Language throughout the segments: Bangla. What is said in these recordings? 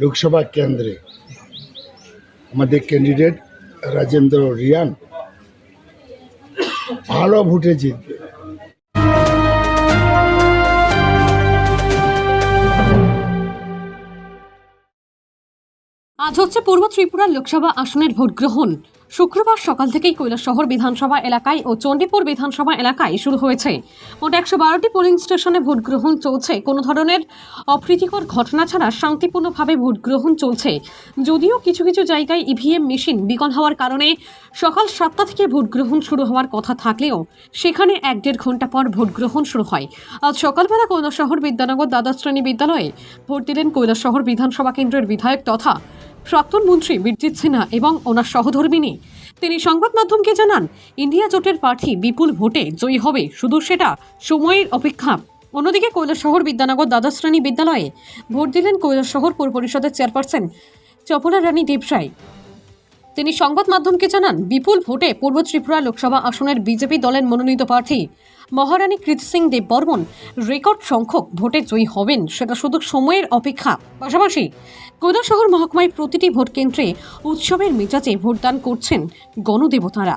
লোকসভা কেন্দ্রে আমাদের ক্যান্ডিডেট রাজেন্দ্র রিয়ান ভালো ভোটে জিতবে। আজ হচ্ছে পূর্ব ত্রিপুরা লোকসভা আসনের ভোট গ্রহণ। শুক্রবার সকাল থেকেই কৈলাসহর বিধানসভা এলাকায় ও চণ্ডীপুর বিধানসভা এলাকায় শুরু হয়েছে। মোট একশো বারোটি পোলিং স্টেশনে ভোট গ্রহণ চলছে। কোনো ধরনের অপ্রীতিকর ঘটনা ছাড়া শান্তিপূর্ণভাবে ভোট গ্রহণ চলছে। যদিও কিছু কিছু জায়গায় ইভিএম মেশিন বিকল হওয়ার কারণে সকাল সাতটা থেকে ভোট গ্রহণ শুরু হওয়ার কথা থাকলেও সেখানে এক দেড় ঘণ্টা পর ভোট গ্রহণ শুরু হয়। আজ সকালবেলা কৈলাসহর বিদ্যানগর দ্বাদশ শ্রেণি বিদ্যালয়ে ভোট দিলেন কৈলাসহর বিধানসভা কেন্দ্রের বিধায়ক তথা প্রাক্তন মন্ত্রী বীরজিৎ সিনহা এবং ওনার সহধর্মিনী তিনি সংবাদ মাধ্যমকে জানান, ইন্ডিয়া জোটের প্রার্থী বিপুল ভোটে জয়ী হবে। শুধু সেটা, সময়ের অপেক্ষা। অন্যদিকে কৈলাসহর বিদ্যানগর দ্বাদশ শ্রেণি বিদ্যালয়ে ভোট দিলেন কৈলাসহর পৌর পরিষদের চেয়ারপারসন চপলা রানী দেবসাই তিনি সংবাদ মাধ্যমকে জানান, বিপুল ভোটে পূর্ব ত্রিপুরা লোকসভা আসনের বিজেপি দলের মনোনীত প্রার্থী মহারানী কৃত সিং দেব বর্মন রেকর্ড সংখ্যক ভোটে জয়ী হবেন, সেটা শুধু সময়ের অপেক্ষা। পাশাপাশি কৈলাসহর মহকুমায় প্রতিটি ভোট কেন্দ্রে উৎসবের মেজাজে ভোটদান করছেন গণদেবতারা।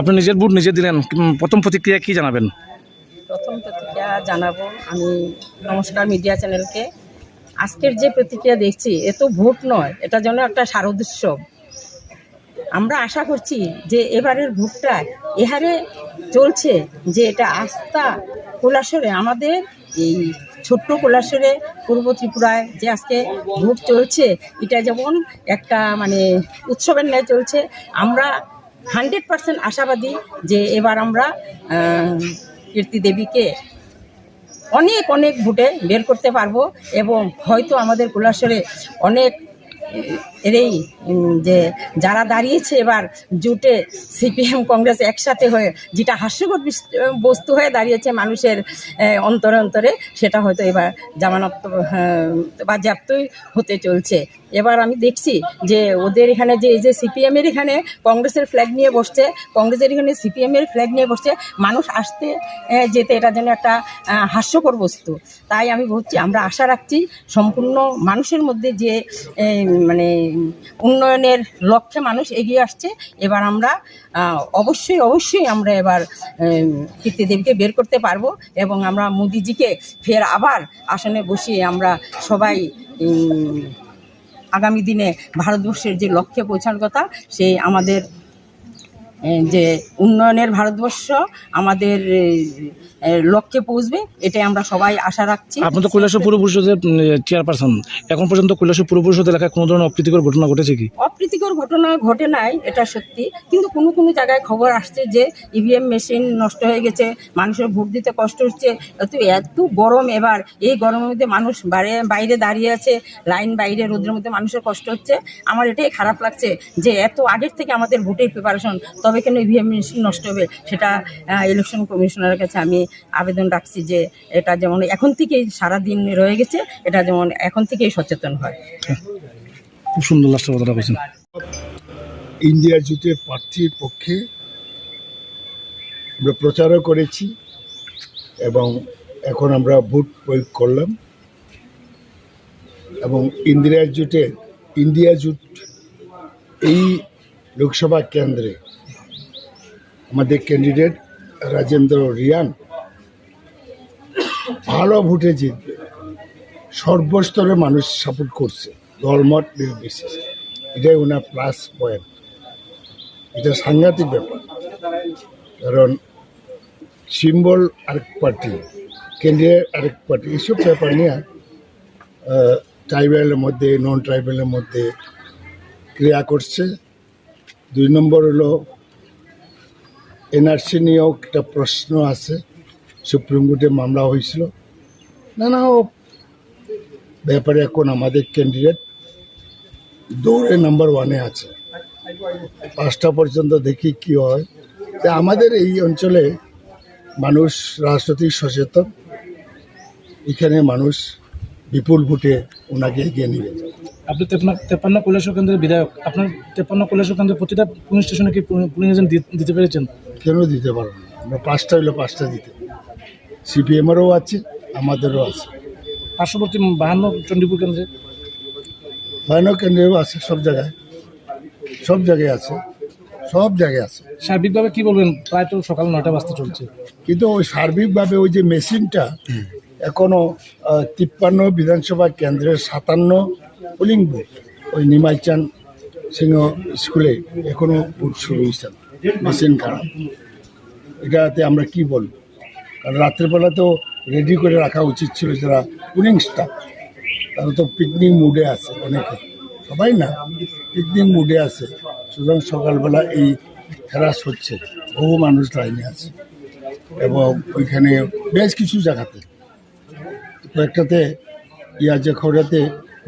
আপনি নিজের ভোট নিজে দিলেন প্রথম প্রতিক্রিয়া কি জানাবেন? প্রথম প্রতিক্রিয়া জানাব আমি নমস্কার মিডিয়া চ্যানেলকে। আজকের যে প্রতিক্রিয়া দেখছি, এ তো ভোট নয়, এটা যেন একটা শারদোৎসব আমরা আশা করছি যে এবারের ভোটটা এহারে চলছে, যে এটা আস্থা কোলাসরে আমাদের এই ছোট্ট কোলাসরে পূর্ব ত্রিপুরায় যে আজকে ভোট চলছে, এটা যেমন একটা মানে উৎসবের ন্যায় চলছে, আমরা হান্ড্রেড পার্সেন্ট আশাবাদী যে এবার আমরা কীর্তি দেবীকে অনেক অনেক ভোটে বের করতে পারব এবং হয়তো আমাদের কৈলাসরে অনেক এরই যে যারা দাঁড়িয়েছে এবার জোটে সিপিএম, কংগ্রেস একসাথে হয়ে যেটা হাস্যকর বিস- বস্তু হয়ে দাঁড়িয়েছে মানুষের অন্তরে অন্তরে, সেটা হয়তো এবার জামানত বাজেয়াপ্তই হতে চলছে। এবার আমি দেখছি যে ওদের এখানে যে, এই যে সিপিএমের এখানে কংগ্রেসের ফ্ল্যাগ নিয়ে বসছে, কংগ্রেসের এখানে সিপিএমের ফ্ল্যাগ নিয়ে বসছে, মানুষ আসতে যেতে এটা যেন একটা হাস্যকর বস্তু। তাই আমি বলছি, আমরা আশা রাখছি সম্পূর্ণ মানুষের মধ্যে যে মানে উন্নয়নের লক্ষ্যে মানুষ এগিয়ে আসছে, এবার আমরা অবশ্যই অবশ্যই আমরা এবার কীর্তিদেবীকে বের করতে পারব এবং আমরা মোদিজিকে ফের আবার আসনে বসিয়ে আমরা সবাই আগামী দিনে ভারতবর্ষের যে লক্ষ্যে পৌঁছানোর কথা সেই আমাদের যে উন্নয়নের ভারতবর্ষ আমাদের লক্ষ্যে পৌঁছবে এটাই আমরা সবাই আশা রাখছি। আপনি তো পূর্ব পরিষদের চেয়ারপারসন এখন পর্যন্ত পূর্ব পরিষদ এলাকায় কোনো ধরনের অপ্রীতিকর ঘটনা ঘটেছে কি? অপ্রীতিকর ঘটনা ঘটে নাই এটা সত্যি। কিন্তু কোনো কোনো জায়গায় খবর আসছে যে ইভিএম মেশিন নষ্ট হয়ে গেছে মানুষের ভোট দিতে কষ্ট হচ্ছে। এত এত গরম এবার এই গরমের মধ্যে মানুষ বাইরে বাইরে দাঁড়িয়ে আছে লাইন বাইরে রোদের মধ্যে মানুষের কষ্ট হচ্ছে। আমার এটাই খারাপ লাগছে যে এত আগের থেকে আমাদের ভোটের প্রিপারেশন তবে কেন ইভিএম মেশিন নষ্ট হবে? সেটা ইলেকশন কমিশনারের কাছে আমি আবেদন রাখছি যে এটা যেমন এখন থেকেই সারাদিন রয়ে গেছে এটা যেমন এখন থেকেই সচেতন হয়। খুব সুন্দর লাস্টের কথাটা বলছেন। ইন্ডিয়া জোটের প্রার্থীর পক্ষে আমরা প্রচারও করেছি এবং এখন আমরা ভোট প্রয়োগ করলাম। এবং ইন্দিরা জোটের ইন্ডিয়া জুট এই লোকসভা কেন্দ্রে আমাদের ক্যান্ডিডেট রাজেন্দ্র রিয়ান ভালো ভোটে জিতবে। সর্বস্তরের মানুষ সাপোর্ট করছে, দলমত নির্বিশেষে। এটাই ওনার প্লাস পয়েন্ট এটা সাংঘাতিক ব্যাপার। কারণ সিম্বল আরেক পার্টি কেন্দ্রের আরেক পার্টি এইসব ব্যাপার নিয়ে ট্রাইবেলের মধ্যে নন ট্রাইবেলের মধ্যে ক্রিয়া করছে। দুই নম্বর হলো এনআরসি নিয়েও একটা প্রশ্ন আছে। সুপ্রিম কোর্টে মামলা হয়েছিল। নানা ব্যাপারে এখন আমাদের ক্যান্ডিডেট দৌড়ে নাম্বার ওয়ানে আছে। পাঁচটা পর্যন্ত দেখি কি হয়। তা আমাদের এই অঞ্চলে মানুষ, রাজনৈতিক সচেতন। এখানে মানুষ বিপুল ভোটে ওনাকে এগিয়ে নিয়ে আপনি তেপান্ন তেপান্ন কৈলাসর কেন্দ্রের বিধায়ক আপনার তেপান্ন কৈলাসর কেন্দ্রের প্রতিটা পুলিশ স্টেশনে কি পুলিশ এজেন্ট দিতে পেরেছেন? কেন দিতে পারব না? আমরা পাঁচটা হইলে পাঁচটা দিতে। সিপিএমেরও আছে আমাদেরও আছে। পার্শ্ববর্তী বাহান্ন চণ্ডীপুর কেন্দ্রে? ভয়ানক কেন্দ্রেও আছে সব জায়গায়। সব জায়গায় আছে সব জায়গায় আছে। সার্বিকভাবে কি বলবেন? প্রায় তো সকাল নয়টা বাজতে চলছে। কিন্তু ওই সার্বিকভাবে ওই যে মেশিনটা এখনও আহ, তিপ্পান্ন বিধানসভা কেন্দ্রের সাতান্ন পোলিং বুথ ওই নিমাইচান সিংহ স্কুলে এখনও ভোট শুরু হয়েছে। মেশিন খারাপ। এটাতে আমরা কি বলব? কারণ রাত্রেবেলা তো রেডি করে রাখা উচিত ছিল যারা পুলিং স্টাফ তারা তো পিকনিক মুডে আছে অনেকে। সবাই না পিকনিক মুডে আছে। সুতরাং সকালবেলা এই হ্যারাস হচ্ছে। বহু মানুষ লাইনে আছে। এবং ওইখানে বেশ কিছু জায়গাতে কয়েকটাতে, ইয়া যে যুবরাজ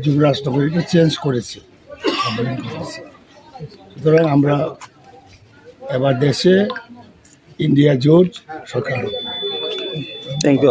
যুবরাজনগর এটা চেঞ্জ করেছে সুতরাং আমরা এবার দেশে ইন্ডিয়া জোট সরকার। Thank you